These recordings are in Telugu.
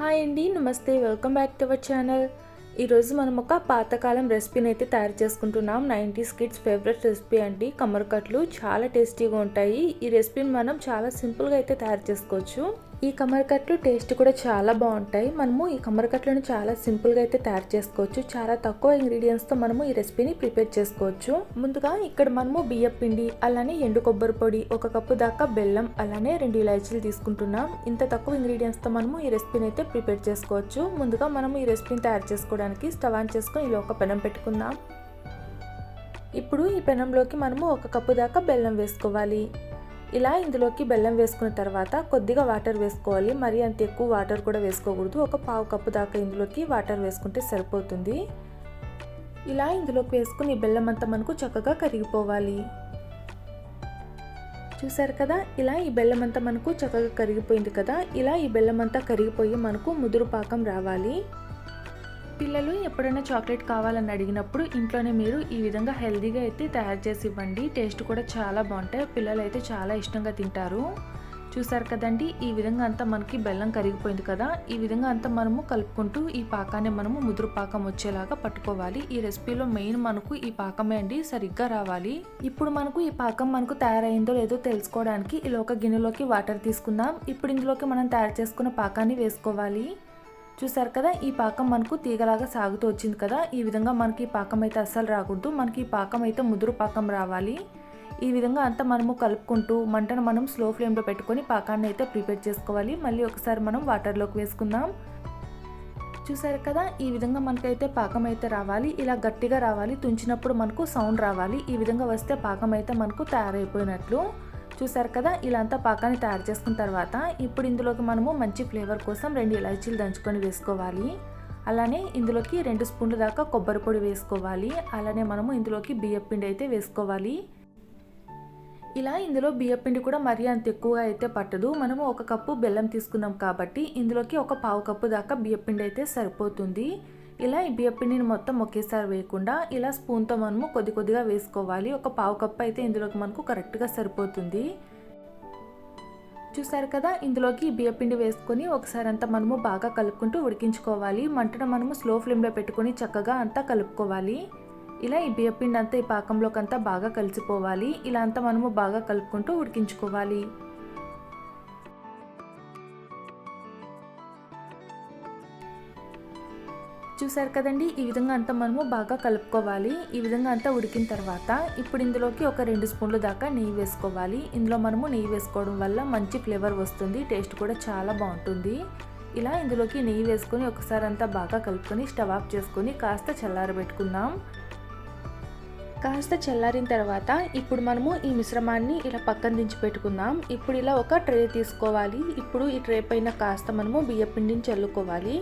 హాయ్ అండి నమస్తే welcome back to our channel. ఈరోజు మనం ఒక పాతకాలం రెసిపీని అయితే తయారు చేసుకుంటున్నాం. నైంటీస్ కిడ్స్ ఫేవరెట్ రెసిపీ అండి. కమ్మరకట్లు చాలా టేస్టీగా ఉంటాయి. ఈ రెసిపీని మనం చాలా సింపుల్గా అయితే తయారు చేసుకోవచ్చు. ఈ కమరకట్లు టేస్ట్ కూడా చాలా బాగుంటాయి. మనము ఈ కమరకట్లను చాలా సింపుల్గా అయితే తయారు చేసుకోవచ్చు. చాలా తక్కువ ఇంగ్రీడియంట్స్తో మనము ఈ రెసిపీని ప్రిపేర్ చేసుకోవచ్చు. ముందుగా ఇక్కడ మనము బియ్యం పిండి అలానే ఎండు కొబ్బరి పొడి ఒక కప్పు దాకా బెల్లం అలానే రెండు ఇలాచీలు తీసుకుంటున్నాం. ఇంత తక్కువ ఇంగ్రీడియంట్స్తో మనము ఈ రెసిపీని అయితే ప్రిపేర్ చేసుకోవచ్చు. ముందుగా మనము ఈ రెసిపీని తయారు చేసుకోవడానికి స్టవ్ ఆన్ చేసుకొని ఇలా ఒక పెనం పెట్టుకుందాం. ఇప్పుడు ఈ పెనంలోకి మనము ఒక కప్పు దాకా బెల్లం వేసుకోవాలి. ఇలా ఇందులోకి బెల్లం వేసుకున్న తర్వాత కొద్దిగా వాటర్ వేసుకోవాలి. మరి అంత ఎక్కువ వాటర్ కూడా వేసుకోకూడదు. ఒక పావు కప్పు దాకా ఇందులోకి వాటర్ వేసుకుంటే సరిపోతుంది. ఇలా ఇందులోకి వేసుకుని బెల్లం అంతా మనకు చక్కగా కరిగిపోవాలి. చూసారు కదా? ఇలా ఈ బెల్లం అంతా మనకు చక్కగా కరిగిపోయింది కదా? ఇలా ఈ బెల్లం అంతా కరిగిపోయి మనకు ముదురు పాకం రావాలి. పిల్లలు ఎప్పుడైనా చాక్లెట్ కావాలని అడిగినప్పుడు ఇంట్లోనే మీరు ఈ విధంగా హెల్దీగా అయితే తయారు చేసి ఇవ్వండి. టేస్ట్ కూడా చాలా బాగుంటాయి. పిల్లలు అయితే చాలా ఇష్టంగా తింటారు. చూసారు కదండి ఈ విధంగా అంతా మనకి బెల్లం కరిగిపోయింది కదా ఈ విధంగా అంతా మనము కలుపుకుంటూ ఈ పాకాన్ని మనము ముదురు పాకం వచ్చేలాగా పట్టుకోవాలి. ఈ రెసిపీలో మెయిన్ మనకు ఈ పాకమే అండి సరిగ్గా రావాలి. ఇప్పుడు మనకు ఈ పాకం మనకు తయారైందో లేదో తెలుసుకోవడానికి ఇలా ఒక గిన్నెలోకి వాటర్ తీసుకుందాం. ఇప్పుడు ఇందులోకి మనం తయారు చేసుకున్న పాకాన్ని వేసుకోవాలి. చూసారు కదా ఈ పాకం మనకు తీగలాగా సాగుతూ వచ్చింది కదా. ఈ విధంగా మనకి పాకం అయితే అస్సలు రాకూడదు. మనకి ఈ పాకం అయితే ముదురు పాకం రావాలి. ఈ విధంగా అంతా మనము కలుపుకుంటూ మంటను మనం స్లో ఫ్లేమ్లో పెట్టుకొని పాకాన్ని అయితే ప్రిపేర్ చేసుకోవాలి. మళ్ళీ ఒకసారి మనం వాటర్లోకి వేసుకుందాం. చూసారు కదా ఈ విధంగా మనకైతే పాకం అయితే రావాలి. ఇలా గట్టిగా రావాలి. తుంచినప్పుడు మనకు సౌండ్ రావాలి. ఈ విధంగా వస్తే పాకం అయితే మనకు తయారైపోయినట్లు. చూసారు కదా ఇలా అంతా పాకాన్ని తయారు చేసుకున్న తర్వాత ఇప్పుడు ఇందులోకి మనము మంచి ఫ్లేవర్ కోసం రెండు ఇలాచీలు దంచుకొని వేసుకోవాలి. అలానే ఇందులోకి రెండు స్పూన్ల దాకా కొబ్బరి పొడి వేసుకోవాలి. అలానే మనము ఇందులోకి బియ్యపిండి అయితే వేసుకోవాలి. ఇలా ఇందులో బియ్యపిండి కూడా మరీ అంత ఎక్కువగా అయితే పట్టదు. మనము ఒక కప్పు బెల్లం తీసుకున్నాం కాబట్టి ఇందులోకి ఒక పావు కప్పు దాకా బియ్యపిండి అయితే సరిపోతుంది. ఇలా ఈ బియ్యపిండిని మొత్తం ఒకేసారి వేయకుండా ఇలా స్పూన్తో మనము కొద్ది కొద్దిగా వేసుకోవాలి. ఒక పావు కప్పు అయితే ఇందులోకి మనకు కరెక్ట్గా సరిపోతుంది. చూసారు కదా? ఇందులోకి బియ్యపిండి వేసుకొని ఒకసారి అంతా మనము బాగా కలుపుకుంటూ ఉడికించుకోవాలి. మంటను మనము స్లో ఫ్లేమ్లో పెట్టుకొని చక్కగా అంతా కలుపుకోవాలి. ఇలా ఈ బియ్యపిండి అంతా ఈ పాకంలోకి అంతా బాగా కలిసిపోవాలి. ఇలా అంతా మనము బాగా కలుపుకుంటూ ఉడికించుకోవాలి. చూసారు కదండి ఈ విధంగా అంతా మనము బాగా కలుపుకోవాలి. ఈ విధంగా అంతా ఉడికిన తర్వాత ఇప్పుడు ఇందులోకి ఒక రెండు స్పూన్లు దాకా నెయ్యి వేసుకోవాలి. ఇందులో మనము నెయ్యి వేసుకోవడం వల్ల మంచి ఫ్లేవర్ వస్తుంది టేస్ట్ కూడా చాలా బాగుంటుంది. ఇలా ఇందులోకి నెయ్యి వేసుకొని ఒకసారి అంతా బాగా కలుపుకొని స్టవ్ ఆఫ్ చేసుకొని కాస్త చల్లారబెట్టుకుందాం. కాస్త చల్లారిన తర్వాత ఇప్పుడు మనము ఈ మిశ్రమాన్ని ఇలా పక్కన దించి పెట్టుకుందాం. ఇప్పుడు ఇలా ఒక ట్రే తీసుకోవాలి. ఇప్పుడు ఈ ట్రే పైన కాస్త మనము బియ్యపిండిని చల్లుకోవాలి.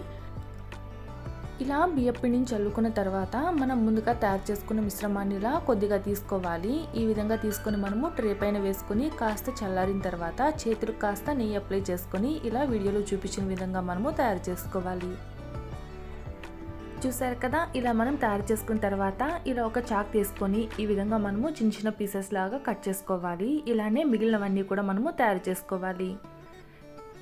ఇలా బియ్యపిండిని చల్లుకున్న తర్వాత మనం ముందుగా తయారు చేసుకున్న మిశ్రమాన్ని ఇలా కొద్దిగా తీసుకోవాలి. ఈ విధంగా తీసుకొని మనము ట్రే పైన వేసుకొని కాస్త చల్లారిన తర్వాత చేతులకు కాస్త నెయ్యి అప్లై చేసుకొని ఇలా వీడియోలో చూపించిన విధంగా మనము తయారు చేసుకోవాలి. చూసారు కదా? ఇలా మనం తయారు చేసుకున్న తర్వాత ఇలా ఒక చాక్ తీసుకొని ఈ విధంగా మనము చిన్న చిన్న పీసెస్ లాగా కట్ చేసుకోవాలి. ఇలానే మిగిలినవన్నీ కూడా మనము తయారు చేసుకోవాలి.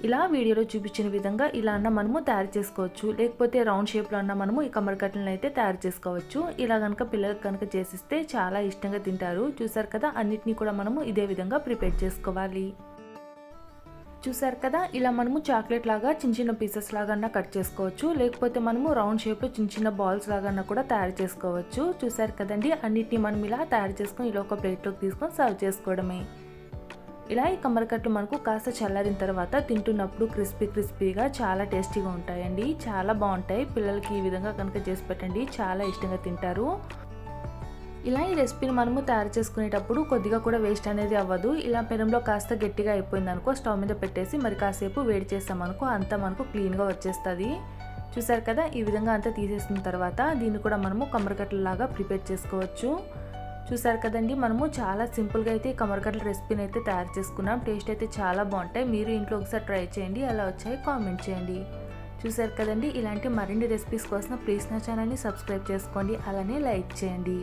ఇలా వీడియోలో చూపించిన విధంగా ఇలా అన్న మనము తయారు చేసుకోవచ్చు. లేకపోతే రౌండ్ షేప్లో అన్న మనము ఈ కమ్మరికట్లను అయితే తయారు చేసుకోవచ్చు. ఇలా కనుక పిల్లలకు కనుక చేసిస్తే చాలా ఇష్టంగా తింటారు. చూసారు కదా? అన్నిటినీ కూడా మనము ఇదే విధంగా ప్రిపేర్ చేసుకోవాలి. చూసారు కదా? ఇలా మనము చాక్లెట్ లాగా చిన్న చిన్న పీసెస్ లాగా కట్ చేసుకోవచ్చు. లేకపోతే మనము రౌండ్ షేప్లో చిన్న చిన్న బాల్స్ లాగా కూడా తయారు చేసుకోవచ్చు. చూసారు కదండి? అన్నిటిని మనం ఇలా తయారు చేసుకొని ఇలా ఒక ప్లేట్లోకి తీసుకొని సర్వ్ చేసుకోవడమే. ఇలా ఈ కమ్మరకట్లు మనకు కాస్త చల్లారిన తర్వాత తింటున్నప్పుడు క్రిస్పీ క్రిస్పీగా చాలా టేస్టీగా ఉంటాయండి. చాలా బాగుంటాయి. పిల్లలకి ఈ విధంగా కనుక చేసి పెట్టండి. చాలా ఇష్టంగా తింటారు. ఇలా ఈ రెసిపీని మనము తయారు చేసుకునేటప్పుడు కొద్దిగా కూడా వేస్ట్ అనేది అవ్వదు. ఇలా పెనంలో కాస్త గట్టిగా అయిపోయింది అనుకో స్టవ్ మీద పెట్టేసి మరి కాసేపు వేడి చేస్తామనుకో అంతా మనకు క్లీన్గా వచ్చేస్తుంది. చూసారు కదా? ఈ విధంగా అంతా తీసేసిన తర్వాత దీన్ని కూడా మనము కమ్మరకట్లలాగా ప్రిపేర్ చేసుకోవచ్చు. చూసారు కదండి మనము చాలా సింపుల్గా అయితే ఈ కమరకట్ల రెసిపీని అయితే తయారు చేసుకున్నాం. టేస్ట్ అయితే చాలా బాగుంటాయి. మీరు ఇంట్లో ఒకసారి ట్రై చేయండి. అలా వచ్చాయి కామెంట్ చేయండి. చూసారు కదండి ఇలాంటి మరిన్ని రెసిపీస్ కోసం ప్లీజ్ నా ఛానల్ని సబ్స్క్రైబ్ చేసుకోండి. అలానే లైక్ చేయండి.